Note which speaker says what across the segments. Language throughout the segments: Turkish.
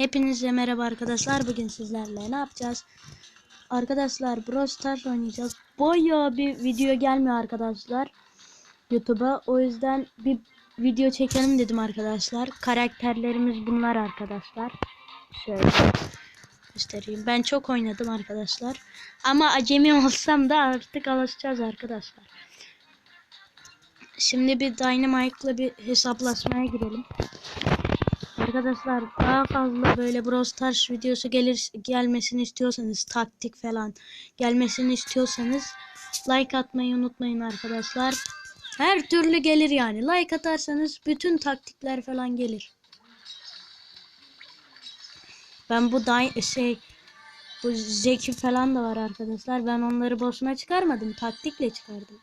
Speaker 1: Hepinize merhaba arkadaşlar. Bugün sizlerle ne yapacağız? Arkadaşlar Brawl Stars oynayacağız. Bayağı bir video gelmiyor arkadaşlar. YouTube'a. O yüzden bir video çekelim dedim arkadaşlar. Karakterlerimiz bunlar arkadaşlar. Şöyle göstereyim. Ben çok oynadım arkadaşlar. Ama acemi olsam da artık alışacağız arkadaşlar. Şimdi bir Dynamite'la bir hesaplaşmaya girelim. Arkadaşlar daha fazla böyle Brawl Stars videosu gelir gelmesini istiyorsanız taktik falan gelmesini istiyorsanız like atmayı unutmayın arkadaşlar. Her türlü gelir yani. Like atarsanız bütün taktikler falan gelir. Ben bu day şey bu Zeki falan da var arkadaşlar. Ben onları boşuna çıkarmadım. Taktikle çıkardım.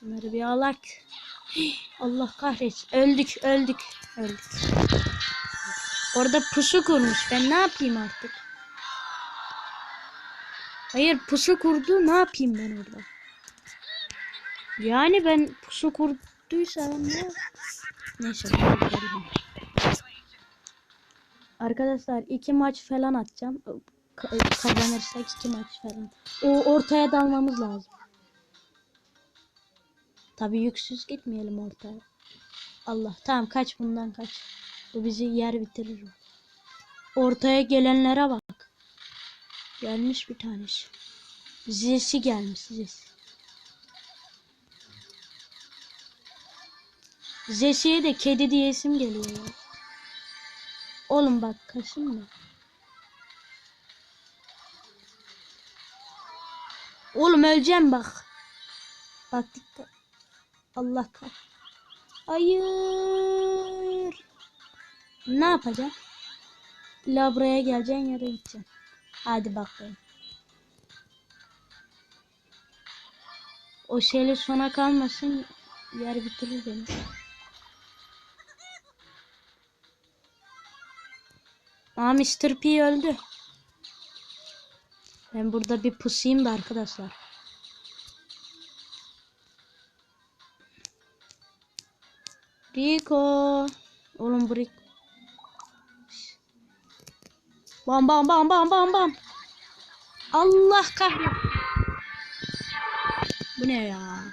Speaker 1: Şunları bir alak. Allah kahretsin. Öldük, öldük, öldük. Orada pusu kurmuş. Ben ne yapayım artık? Hayır pusu kurdu. Ne yapayım ben orada? Yani ben pusu kurduysa ben ne? Neyse. Arkadaşlar iki maç falan atacağım. Ka- Kazanırsak iki maç falan. O ortaya dalmamız lazım. Tabii yüksüz gitmeyelim ortaya. Allah tamam kaç bundan kaç. Bu bizi yer bitirir. Ortaya gelenlere bak. Gelmiş bir tanesi. Zesi gelmiş Zesi. Zesi'ye de kedi diye isim geliyor ya. Oğlum bak kaşınma. Oğlum öleceğim bak. Bak. Allah kah. Hayır. Ne yapacağım? La buraya geleceksin ya da. Hadi bakalım. O şeyle sona kalmasın. Yer bitirir beni. Aa Mr. P öldü. Ben burada bir pusayım da arkadaşlar. Rico. Oğlum bu. Bam bam bam bam bam bam. Allah kahretsin. Bu ne ya?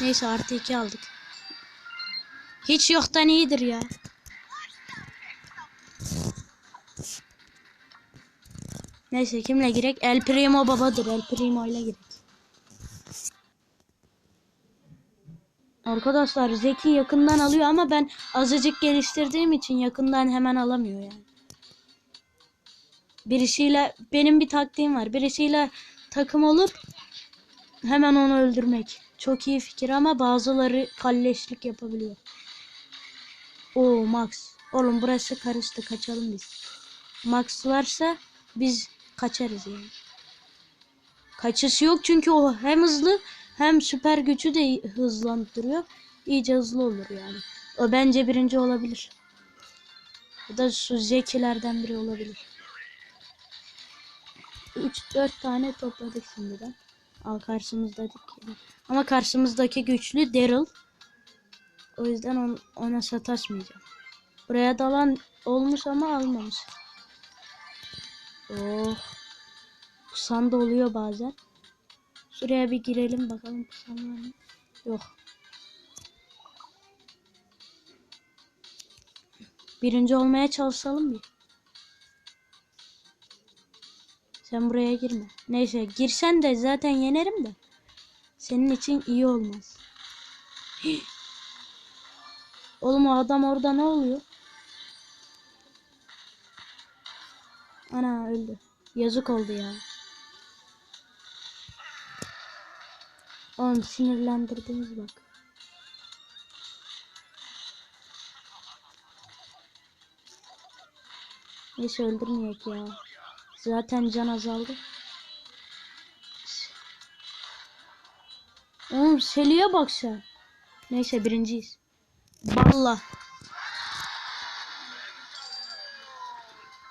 Speaker 1: Neyse artı iki aldık. Hiç yoktan iyidir ya. Neyse kimle girek? El Primo babadır. El Primo ile girek. Arkadaşlar Zeki yakından alıyor ama ben azıcık geliştirdiğim için yakından hemen alamıyor yani. Birisiyle benim bir taktiğim var. Birisiyle takım olup hemen onu öldürmek. Çok iyi fikir ama bazıları kalleşlik yapabiliyor. Oo Max. Oğlum burası karıştı. Kaçalım biz. Max varsa biz kaçarız yani. Kaçışı yok çünkü o hem hızlı hem süper gücü de hızlandırıyor. İyice hızlı olur yani. O bence birinci olabilir. Ya da şu zekilerden biri olabilir. 3-4 tane topladık şimdiden. Al karşımızdaki. Ama karşımızdaki güçlü Daryl. O yüzden on, ona sataşmayacağım. Buraya dalan olmuş ama almamış. Oh. Kusan da oluyor bazen. Şuraya bir girelim bakalım kusan var? Yok. Birinci olmaya çalışalım bir. Sen buraya girme. Neyse girsen de zaten yenerim de. Senin için iyi olmaz. Oğlum o adam orada ne oluyor? Ana öldü. Yazık oldu ya. Oğlum sinirlendirdiniz bak. Neyse öldürmeyek ya. Zaten can azaldı. Oğlum Seli'ye bak sen. Neyse birinciyiz. Valla.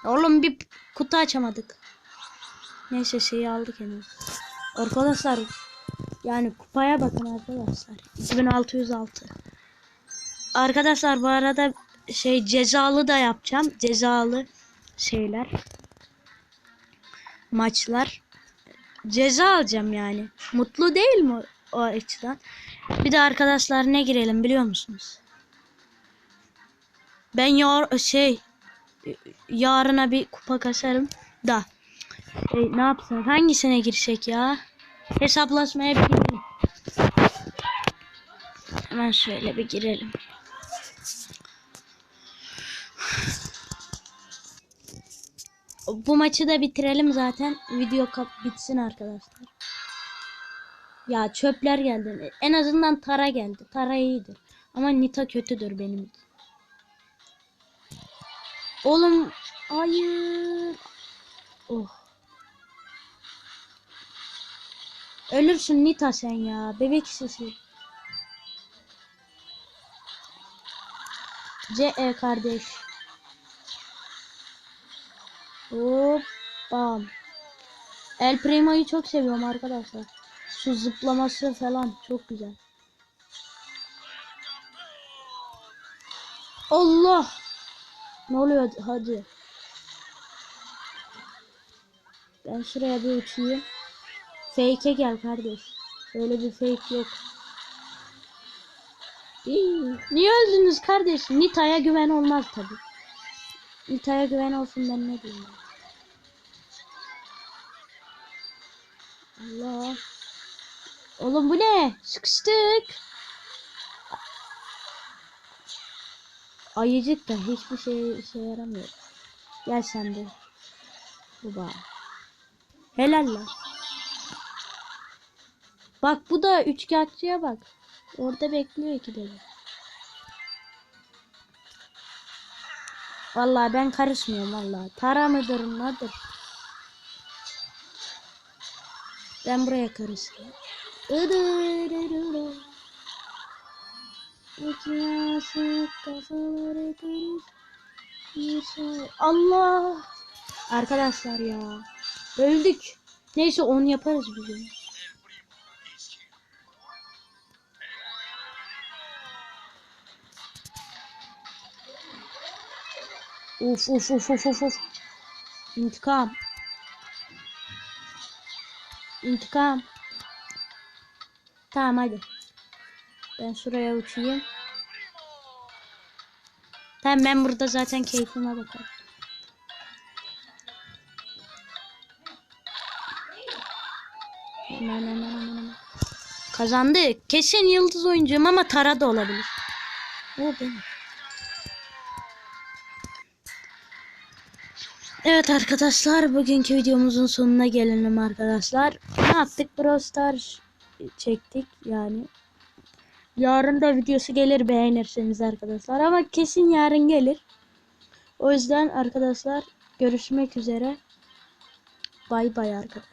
Speaker 1: Oğlum bir kutu açamadık. Neyse şeyi aldık henüz. Arkadaşlar yani kupaya bakın arkadaşlar. 2606. Arkadaşlar bu arada şey cezalı da yapacağım. Cezalı şeyler. Maçlar. Ceza alacağım yani. Mutlu değil mi o- açıdan? Bir de arkadaşlar ne girelim biliyor musunuz? Ben yar şey yarına bir kupa kasarım da e, ne yapsak hangisine girsek ya hesaplaşmaya girelim hemen şöyle bir girelim. Bu maçı da bitirelim zaten. Video kap bitsin arkadaşlar. Ya çöpler geldi. En azından Tara geldi. Tara iyidir. Ama Nita kötüdür benim için. Oğlum hayır. Oh. Ölürsün Nita sen ya. Bebek sesi. C E kardeş. Hop. Bam. El Primo'yu çok seviyorum arkadaşlar. Şu zıplaması falan çok güzel. Allah. Ne oluyor hadi. Ben şuraya bir uçayım. Fake'e gel kardeş. Öyle bir fake yok. Niye öldünüz kardeş? Nita'ya güven olmaz tabi. Nita'ya güven olsun ben ne diyeyim. Allah. Oğlum bu ne? Sıkıştık. Ayıcık da hiçbir şey işe yaramıyor. Gel sen de. Baba. Helal lan. Bak bu da üçkağıtçıya bak. Orada bekliyor iki de. Vallahi ben karışmıyorum vallahi. Tara mıdır nedir? Ben buraya karıştım. Allah. Arkadaşlar ya. Öldük. Neyse onu yaparız bugün. Uf uf uf uf uf uf. İntikam. İntikam. Tamam hadi. Ben şuraya uçayım. Tamam ben burada zaten keyfime bakarım. Aman, aman, aman. Kazandık. Kesin yıldız oyuncuyum ama Tara da olabilir. O benim. Evet arkadaşlar bugünkü videomuzun sonuna gelelim arkadaşlar. Ne yaptık? Brawl Stars çektik yani. Yarın da videosu gelir beğenirseniz arkadaşlar ama kesin yarın gelir. O yüzden arkadaşlar görüşmek üzere. Bay bay arkadaşlar.